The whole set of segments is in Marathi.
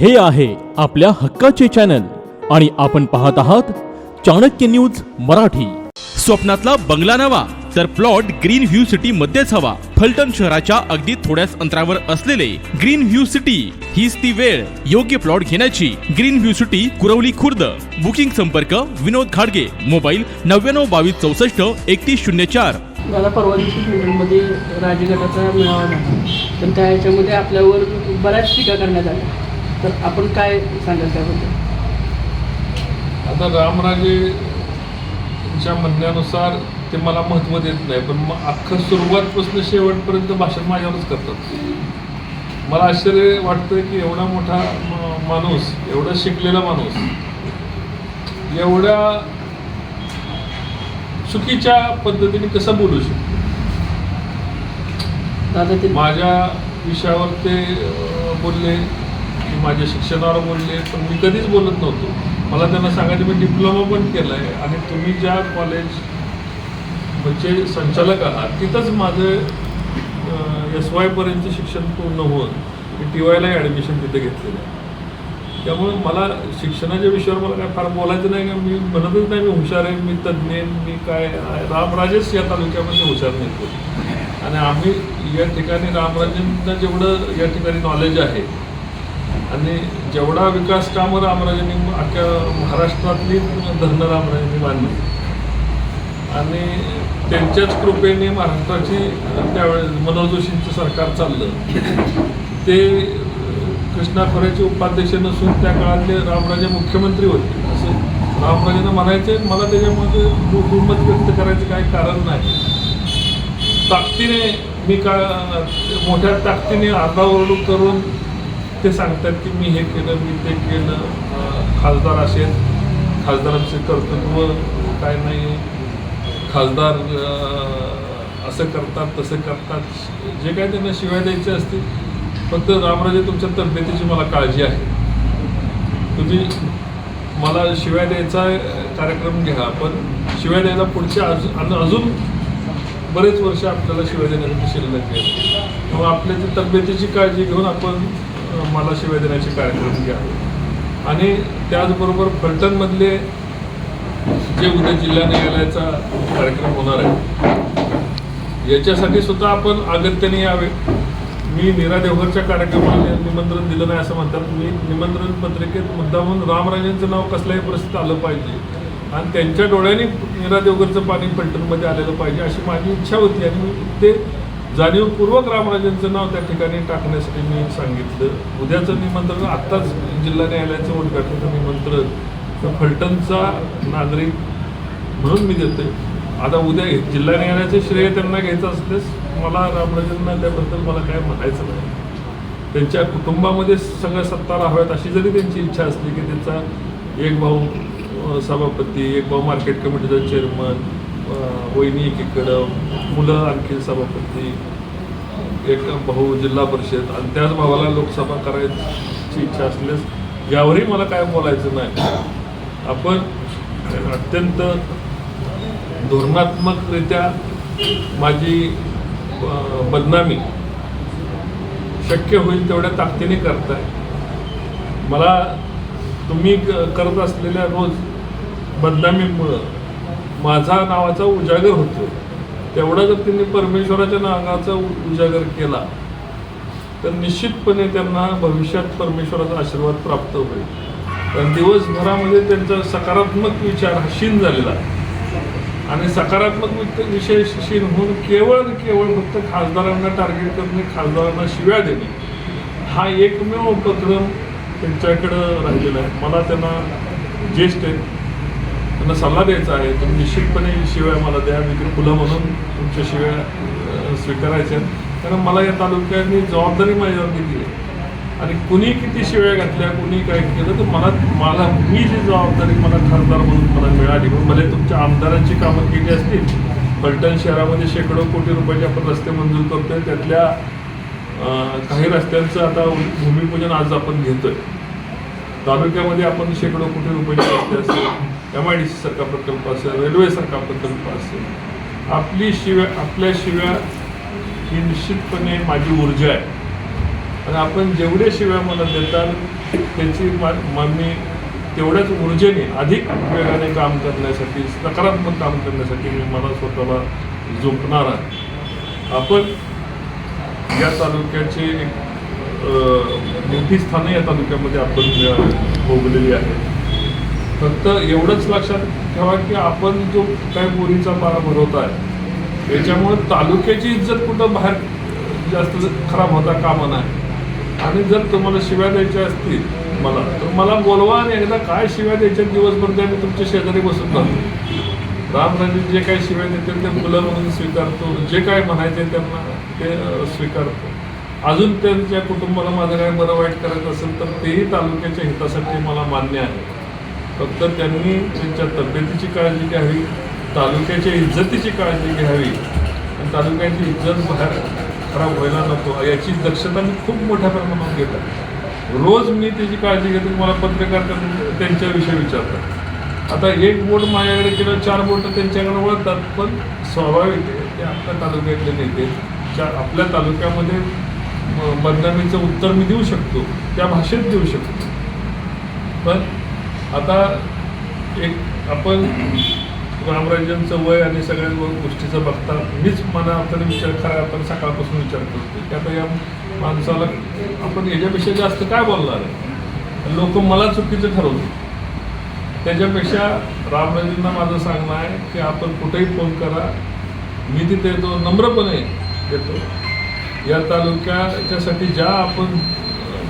हे आहे आपल्या हक्काचे चॅनल आणि आपण पाहत आहात चाणक्य न्यूज मराठी. स्वप्नातला बंगला नवा तर प्लॉट ग्रीन व्ह्यू सिटी मध्येच हवा. फलटण शहराच्या अगदी थोड्याच अंतरावर असलेले ग्रीन व्ह्यू सिटी हीच ती वेळ योग्य प्लॉट घेण्याची. Green view city Kurwali Khurd. Booking संपर्क विनोद खाडगे. मोबाईल नव्याण्णव बावीस चौसष्ट एकतीस शून्य चार. मला परवा दिवशी फिल्डमध्ये राजगटाचा मेळावा झाला. पण त्या ह्याच्यामध्ये आपल्यावर बऱ्याच टीका करण्यात आल्या. तर आपण काय सांगाल त्याबद्दल? आता रामराजेच्या म्हणण्यानुसार ते मला महत्त्व देत नाही पण मग अख्खं सुरुवातपासून शेवटपर्यंत भाषण माझ्यावरच करतात. मला आश्चर्य वाटतं की एवढा मोठा माणूस एवढा शिकलेला माणूस एवढ्या चुकीच्या पद्धतीने कसा बोलू शकतो? माझ्या विषयावर ते बोलले. माझ्या शिक्षणावर बोलले तर मी कधीच बोलत नव्हतो. मला त्यांना सांगायचं मी डिप्लोमा पण केला आहे आणि तुम्ही ज्या कॉलेज म्हणजे संचालक आहात तिथंच माझं एस वायपर्यंतचं शिक्षण पूर्ण होऊन मी टी वायलाही ॲडमिशन तिथे घेतलेलं आहे. त्यामुळे मला शिक्षणाच्या विषयावर मला काय फार बोलायचं नाही का मी म्हणतच नाही मी हुशार आहे मी तज्ज्ञ मी काय रामराजेच या तालुक्यामध्ये हुशार नेतो आणि आम्ही या ठिकाणी रामराजेंना जेवढं या ठिकाणी नॉलेज आहे आणि जेवढा विकास कामं रामराजांनी अख्ख्या महाराष्ट्रातली धरणं रामराजांनी बांधली आणि त्यांच्याच कृपेने महाराष्ट्राची त्यावेळेस मनोज जोशींचं सरकार चाललं. ते कृष्णा खोऱ्याचे उपाध्यक्ष नसून त्या काळातले रामराजे मुख्यमंत्री होते. असं रामराजेनं म्हणायचे मला त्याच्यामध्ये दु- व्यक्त करायचं काही कारण नाही. ताकदीने मी का मोठ्या ताकदीने आरडाओरडू करून ते सांगतात की मी हे केलं मी ते केलं. खासदार असेल खासदारांचे कर्तृत्व काय नाही. खासदार असं करतात तसं करतात. जे काय त्यांना शिवाय द्यायचे असतील फक्त रामराजे तुमच्या तब्येतीची मला काळजी आहे. तुम्ही मला शिवाय द्यायचा कार्यक्रम घ्या पण शिवाय द्यायला पुढच्या अजून आणि अजून बरेच वर्ष आपल्याला शिवाय देण्यासाठी शिल्लक आहे. तेव्हा आपल्या तब्येतीची काळजी घेऊन आपण मला शिवाय देण्याचे कार्यक्रम घ्या. आणि त्याचबरोबर फलटणमधले जे उद्या जिल्हा न्यायालयाचा कार्यक्रम होणार आहे याच्यासाठी सुद्धा आपण अगत्याने यावे. मी नीरा देवघरच्या कार्यक्रमाला निमंत्रण दिलं नाही असं म्हणतात. मी निमंत्रण पत्रिकेत मुद्दा म्हणून रामराजेंचं नाव कसल्याही परिस्थितीत आलं पाहिजे. आणि त्यांच्या डोळ्यांनी नीरा देवघरचं पाणी फलटणमध्ये आलेलं पाहिजे अशी माझी इच्छा होती आणि मी ते जाणीवपूर्वक रामराजेंचं नाव त्या ठिकाणी टाकण्यासाठी मी सांगितलं. उद्याचं निमंत्रण आत्ताच जिल्हा न्यायालयाचं उद्घाटनाचं निमंत्रण. तर फलटणचा नागरिक म्हणून मी देतोय. आता उद्या जिल्हा न्यायालयाचे श्रेय त्यांना घ्यायचं असल्यास मला रामराजेंना त्याबद्दल मला काय म्हणायचं नाही. त्यांच्या कुटुंबामध्ये सगळ्या सत्ता राहाव्यात अशी जरी त्यांची इच्छा असली की त्यांचा एक भाऊ सभापती एक भाऊ मार्केट कमिटीचा चेअरमन वहिनी एकीकडं मुलं आणखी सभापती एक भाऊ जिल्हा परिषद आणि त्याच भावाला लोकसभा करायची इच्छा असल्यास यावरही मला काय बोलायचं नाही. आपण अत्यंत धोरणात्मकरित्या माझी बदनामी शक्य होईल तेवढ्या ताकदीने करताय. मला तुम्ही क- करत असलेल्या रोज बदनामीमुळं माझा नावाचा उजागर होतो. तेवढा जर त्यांनी परमेश्वराच्या नावाचा उजागर केला तर निश्चितपणे त्यांना भविष्यात परमेश्वराचा आशीर्वाद प्राप्त होईल. कारण दिवसभरामध्ये त्यांचा सकारात्मक विचार हा क्षीण झालेला आणि सकारात्मक विषय क्षीण होऊन केवळ आणि केवळ फक्त खासदारांना टार्गेट करणे खासदारांना शिव्या देणे हा एकमेव उपक्रम त्यांच्याकडं राहिलेला आहे. मला त्यांना ज्येष्ठ आहेत त्यांना सल्ला द्यायचा आहे. तुम्ही निश्चितपणे शिवाय मला द्या. मी ते फुलं म्हणून तुमच्या शिव्या स्वीकारायच्या आहेत. कारण मला या तालुक्याने जबाबदारी माझ्यावर दिली आहे. आणि कुणी किती शिव्या घातल्या कुणी काय केलं तर मला मला मी जी जबाबदारी मला खासदार म्हणून मला मिळाली भले तुमच्या आमदारांची कामं केली असतील पलटण शहरामध्ये शेकडो कोटी रुपयाचे आपण रस्ते मंजूर करतोय. त्यातल्या काही रस्त्यांचं आता भूमिपूजन आज आपण घेतोय. तालुक्यामध्ये आपण शेकडो कोटी रुपये रस्ते असेल एम आय डी सी सारखा प्रकल्प असेल रेल्वेसारखा प्रकल्प असेल आपली शिव्या आपल्याशिव्या ही निश्चितपणे माझी ऊर्जा आहे. आणि आपण जेवढे शिव्या मला देताल त्याची मा मा- मी तेवढ्याच ऊर्जेने अधिक वेगाने काम करण्यासाठी सकारात्मक काम करण्यासाठी मी मला स्वतःला झोपणार आहे. आपण या तालुक्याचे एक मोठी स्थानं या तालुक्यामध्ये आपण भोगलेली आहेत. फक्त एवढंच लक्षात ठेवा की आपण जो काय बोरीचा पारा भरवत आहे याच्यामुळे तालुक्याची इज्जत कुठं बाहेर जास्त खराब होता कामा नाही आणि जर तुम्हाला शिव्या द्यायच्या असतील मला तर मला बोलवा आणि एकदा काय शिव्या द्यायच्या दिवसभर त्या मी तुमच्या शेजारी बसून राहतो रामराजे जे काही शिव्या देतील ते मुलं म्हणून स्वीकारतो जे काय म्हणायचे त्यांना ते स्वीकारतो. अजून त्यांच्या कुटुंबाला माझं काय बरं वाईट करायचं असेल तर तेही तालुक्याच्या हितासाठी मला मान्य आहे. फक्त त्यांनी त्यांच्या तब्येतीची काळजी घ्यावी तालुक्याच्या इज्जतीची काळजी घ्यावी. आणि तालुक्याची इज्जत बाहेर खराब व्हायला नको याची दक्षता मी खूप मोठ्या प्रमाणात घेत रोज मी त्याची काळजी घेतो मला पत्रकार त्यांच्याविषयी विचारतात. आता एक बोट माझ्याकडे केलं चार बोट त्यांच्याकडे वळतात पण स्वाभाविक आहे ते आपल्या तालुक्यातले नेते च्या आपल्या तालुक्यामध्ये बदनामीचं उत्तर मी देऊ शकतो त्या भाषेत देऊ शकतो. पण आता एक आपण रामराजांचं वय आणि सगळ्या गोष्टीचं बघता मीच मला आपण विचार खरा आपण सकाळपासून विचार करतो की आता या माणसाला आपण याच्यापेक्षा जास्त काय बोलणार आहे? लोक मला चुकीचं ठरवतो त्याच्यापेक्षा रामराजेंना माझं सांगणं आहे की आपण कुठेही फोन करा मी तिथे येतो नम्रपणे येतो. या तालुक्याच्यासाठी ज्या आपण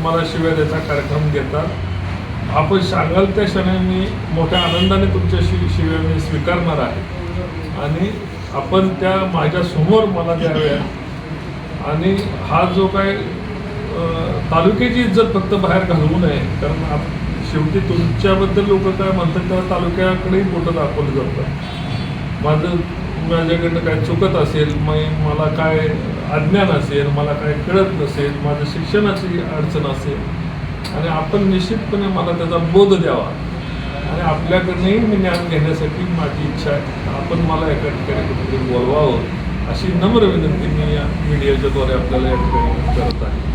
मला शिव्या द्यायचा कार्यक्रम घेतात आपण सांगाल त्या क्षणी मी मोठ्या आनंदाने तुमच्याशी शिव्या मी स्वीकारणार आहे. आणि आपण त्या माझ्यासमोर मला द्याव्या. आणि हा जो काय तालुक्याची इज्जत फक्त बाहेर घालवू नये कारण आप शेवटी तुमच्याबद्दल लोक काय म्हणतात त्या तालुक्याकडेही बोटं दाखवलं जातं माझं माझ्याकडनं काय चुकत असेल मग मला काय अज्ञान असेल मला काय कळत नसेल माझं शिक्षणाची अडचण असेल आणि आपण निश्चितपणे मला त्याचा बोध द्यावा. आणि आपल्याकडनंही मी ज्ञान घेण्यासाठी माझी इच्छा आहे. आपण मला एका ठिकाणी कुठेतरी बोलवावं अशी नम्र विनंती मी या मीडियाच्याद्वारे आपल्याला या ठिकाणी करत आहे.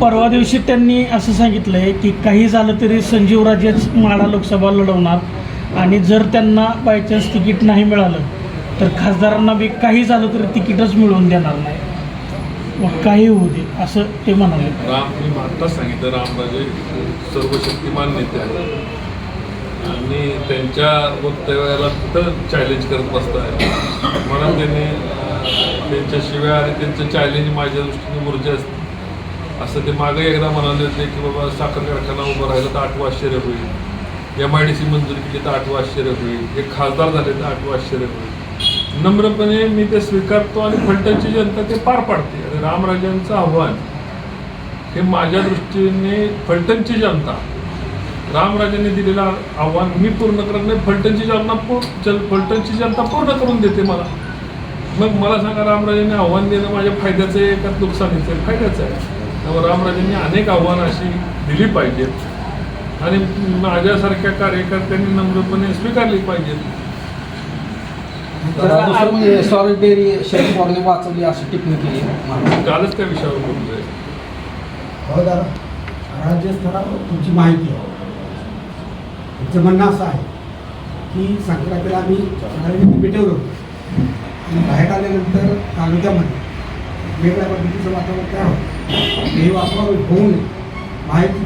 परवा दिवशी त्यांनी असं सांगितलंय की काही झालं तरी संजीवराजेच माढा लोकसभा लढवणार आणि जर त्यांना बायचान्स तिकीट नाही मिळालं तर खासदारांना बी काही झालं तरी तिकीटच मिळवून देणार नाही. मग काही होऊ दे असं ते म्हणाले. राम मी आत्ताच सांगितलं रामराजे सर्वशक्तिमान नेते आहेत. आणि त्यांच्या वक्तव्याला कुठं चॅलेंज करत बसताय. म्हणून त्यांनी त्यांच्याशिवाय त्यांच्या शिव्या आणि त्यांचं चॅलेंज माझ्या दृष्टीने ऊर्जा असते असं ते मागे एकदा म्हणाले होते की बाबा साखर कारखाना उभं राहिलं तर आठवं आश्चर्य होईल. एम आय डी सी मंजूर केली तर आठवं आश्चर्य होईल. हे खासदार झाले तर आठवं आश्चर्य होईल. नम्रपणे मी ते स्वीकारतो आणि फलटणची जनता ते पार पाडते. आणि रामराजांचं आव्हान हे माझ्या दृष्टीने फलटणची जनता रामराजांनी दिलेलं आव्हान मी पूर्ण करत नाही फलटणची जनता पूर्ण जन- फलटणची जनता पूर्ण करून देते मला. मग मला सांगा रामराजांनी आव्हान देणं माझ्या फायद्याचं आहे का नुकसानीचं आहे? फायद्याचं आहे. त्यामुळे रामराजांनी अनेक आव्हानं अशी दिली पाहिजेत. आणि माझ्यासारख्या कार्यकर्त्यांनी नम्रपणे स्वीकारली पाहिजेत. तर दुसरं म्हणजे सॉलिटरी शरद पवारने वाचवली अशी टिप्पणी केली. आहे. कालच त्या विषयावर बोलतोय. हो दादा राज्यस्तरावर तुमची माहिती आहे. तुमचं म्हणणं असं आहे की संक्रांतीला आम्ही सगळ्यांनी पेटवलं होतं. आणि बाहेर आल्यानंतर तालुक्यामध्ये वेगळ्या पद्धतीचं वातावरण तयार होतं. हे वातावरण होऊ नये. माहिती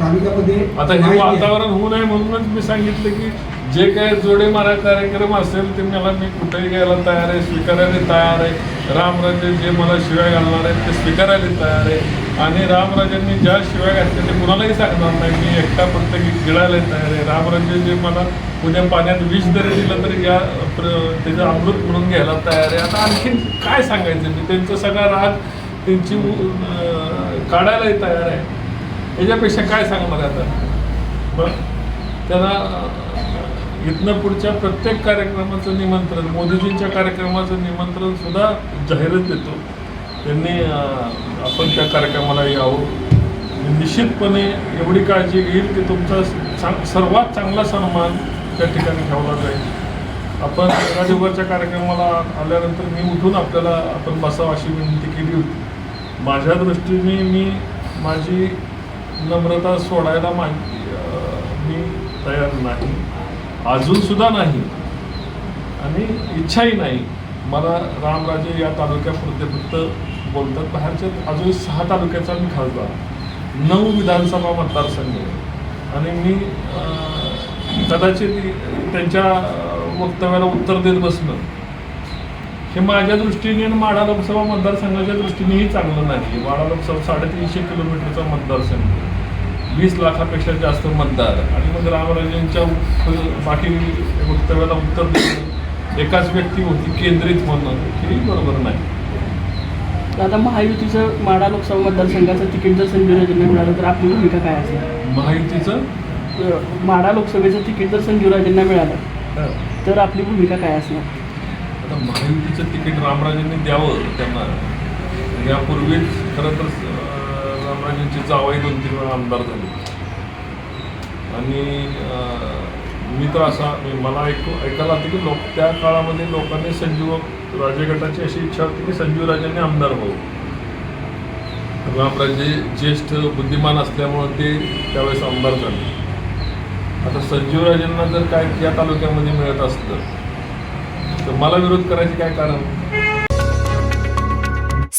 तालुक्यामध्ये आता हे. वातावरण होऊ नये म्हणूनच मी सांगितलं की जे काही जोडे मारा कार्यक्रम असेल ते मला मी कुठेही घ्यायला तयार आहे स्वीकारायला तयार आहे. रामराजे जे मला शिवाय घालणार आहेत ते स्वीकारायला तयार आहे. आणि रामराजांनी ज्या शिवाय घातल्या ते कुणालाही सांगणार नाही. मी एकटा फक्त गिळायला तयार आहे. रामराजे जे मला उद्या पाण्यात विष जरी दिलं तरी या प्र- त्याचं अमृत म्हणून घ्यायला तयार आहे. आता आणखीन काय सांगायचं? मी त्यांचा सगळा राग त्यांची काढायलाही तयार आहे. याच्यापेक्षा काय सांगणार आता? मग त्यांना इथनं पुढच्या प्रत्येक कार्यक्रमाचं निमंत्रण मोदीजींच्या कार्यक्रमाचं निमंत्रण सुद्धा जाहिरात देतो. त्यांनी आपण त्या कार्यक्रमाला यावं निश्चितपणे एवढी काळजी घेईल की तुमचा चांग सर्वात चांगला सन्मान त्या ठिकाणी ठेवला जाईल. आपण राजभरच्या कार्यक्रमाला आल्यानंतर मी उठून आपल्याला आपण बसावं अशी विनंती केली होती. माझ्या दृष्टीने मी माझी नम्रता सोडायला मा मी तयार नाही. अजूनसुद्धा नाही. आणि इच्छाही नाही. मला रामराजे या तालुक्यापुरते फक्त बोलतात बाहेरच्या अजून सहा तालुक्याचा मी खासदार. नऊ विधानसभा मतदारसंघ आणि मी कदाचित त्यांच्या वक्तव्याला उत्तर देत बसणं हे माझ्या दृष्टीने आणि माढा लोकसभा मतदारसंघाच्या दृष्टीनेही चांगलं नाही. माढा लोकसभा साडेतीनशे किलोमीटरचा मतदारसंघ वीस लाखापेक्षा जास्त मतदार. आणि मग रामराजेंच्या बाकी वक्तव्याला उत्तर देणं एकाच व्यक्ती होती केंद्रित होणं हेही बरोबर नाही. आता महायुतीचं माडा लोकसभा मतदारसंघाचं तिकीट जर संजय राजेंना मिळालं तर आपली भूमिका काय असेल? माहितीचं अं, माढा लोकसभेचं तिकीट जर संजू राजेंना मिळालं तर आपली भूमिका काय असणार? आता महायुतीचं तिकीट रामराजेंनी द्यावं त्यांना. यापूर्वीच खरं तर अं, रामराजेंची जावाई दोन तीन वेळा आमदार झाली. आणि मी तर असा मी- मला ऐकू ऐकायला होतं की लोक त्या काळामध्ये लोकांनी संजीव राजे गटाची अशी इच्छा होती की संजीव राजांनी आमदार व्हावं. रामराजे ज्येष्ठ बुद्धिमान असल्यामुळं ते त्यावेळेस आमदार झाले. आता संजीव राजेंना जर काय या तालुक्यामध्ये मिळत असलं तर मला विरोध करायचे काय कारण?